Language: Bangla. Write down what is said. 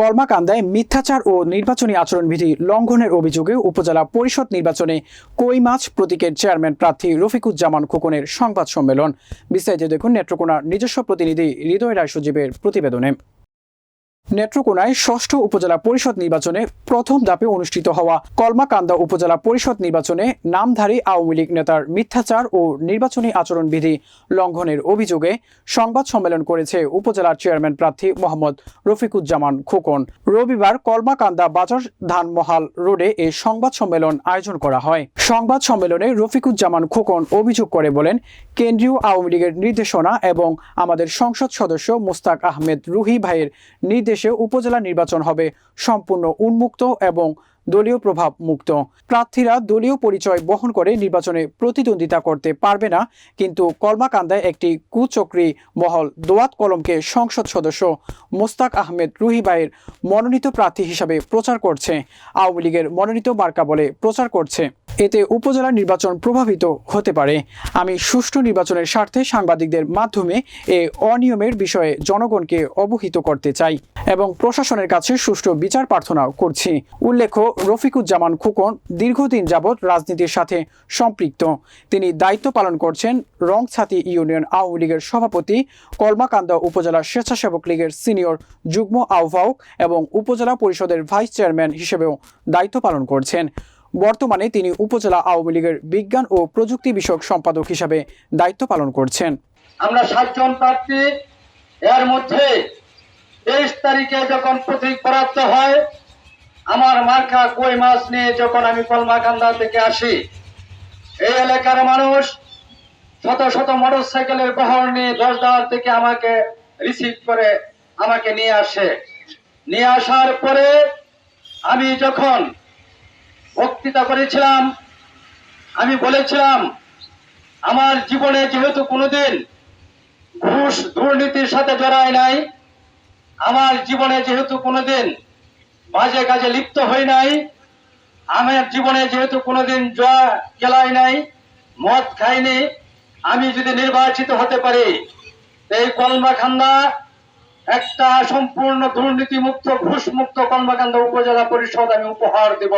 কলমাকান্দায় মিথ্যাচার ও নির্বাচনী আচরণবিধি লঙ্ঘনের অভিযোগে উপজেলা পরিষদ নির্বাচনে কই মাছ প্রতীকের চেয়ারম্যান প্রার্থী রফিকুজ্জামান খোকনের সংবাদ সম্মেলন। বিস্তারিত দেখুন নেত্রকোনার নিজস্ব প্রতিনিধি হৃদয় রায় সজীবের প্রতিবেদনে। নেত্রকোনায় ষষ্ঠ উপজেলা পরিষদ নির্বাচনে প্রথম ধাপে অনুষ্ঠিত হওয়া কলমাকান্দা উপজেলা পরিষদ নির্বাচনে নামধারী আওয়ামী লীগ নেতার মিথ্যাচার ও নির্বাচনী আচরণবিধি লঙ্ঘনের অভিযোগে সংবাদ সম্মেলন করেছে উপজেলার চেয়ারম্যান প্রার্থী মোহাম্মদ রফিকুজ্জামান খোকন। রবিবার কলমাকান্দা বাজার ধানমহাল রোডে এ সংবাদ সম্মেলন আয়োজন করা হয়। সংবাদ সম্মেলনে রফিকুজ্জামান খোকন অভিযোগ করে বলেন, কেন্দ্রীয় আওয়ামী লীগের নির্দেশনা এবং আমাদের সংসদ সদস্য মোস্তাক আহমেদ রুহি ভাইয়ের নির্দেশে উপজেলা নির্বাচন হবে, সম্পূর্ণ উন্মুক্ত এবং দলীয় প্রভাব মুক্ত। প্রার্থীরা দলীয় পরিচয় বহন করে নির্বাচনে প্রতিদ্বন্দ্বিতা করতে পারবে না, কিন্তু কলমাকান্দায় একটি কুচক্রী মহল দোয়াত কলমকে সংসদ সদস্য মোস্তাক আহমেদ রুহি ভাইয়ের মনোনীত প্রার্থী হিসাবে প্রচার করছে। আওয়ামী লীগের মনোনীত মার্কা বলে প্রচার করছে। এতে উপজেলা নির্বাচন প্রভাবিত হতে পারে। আমি সুষ্ঠু নির্বাচনের স্বার্থে সাংবাদিকদের মাধ্যমে এ অনিয়মের বিষয়ে জনগণকে অবহিত করতে চাই এবং প্রশাসনের কাছে সুষ্ঠু বিচার প্রার্থনা করছি। উল্লেখ্য, রফিকুজ্জামান খোকন দীর্ঘদিন যাবৎ রাজনীতির সাথে সম্পৃক্ত। তিনি দায়িত্ব পালন করছেন রংছাতি ইউনিয়ন আওয়ামী লীগের সভাপতি, কলমাকান্দা উপজেলা স্বেচ্ছাসেবক লীগের সিনিয়র যুগ্ম আহ্বায়ক এবং উপজেলা পরিষদের ভাইস চেয়ারম্যান হিসেবেও দায়িত্ব পালন করছেন। বর্তমানে তিনি উপজেলা আওয়ামী লীগের বিজ্ঞান ও প্রযুক্তি বিষয়ক সম্পাদক হিসাবে দায়িত্ব পালন করছেন। আমরা সাতজন প্রার্থী, এর মধ্যে তেইশ তারিখে যখন প্রতীক বরাদ্দ হয়, আমার মার্কা কই মাছ নিয়ে যখন আমি কলমাকান্দা থেকে আসি, এই এলাকার মানুষ শত শত মোটর সাইকেলের বহর নিয়ে দশদার থেকে আমাকে রিসিভ করে আমাকে নিয়ে আসে। নিয়ে আসার পরে আমি যখন বক্তৃতা করেছিলাম। আমি বলেছিলাম, আমার জীবনে যেহেতু কোনোদিন ঘুষ দুর্নীতির সাথে জড়ায় নাই, আমার জীবনে যেহেতু কোনোদিন বাজে কাজে লিপ্ত হই নাই, আমার জীবনে যেহেতু কোনোদিন জয়া খেলাই নাই, মদ খাইনি, আমি যদি নির্বাচিত হতে পারি, এই কলমাখান্দা একটা সম্পূর্ণ দুর্নীতি মুক্ত ঘুষ মুক্ত কলমাকান্দা উপজেলা পরিষদ আমি উপহার দেব।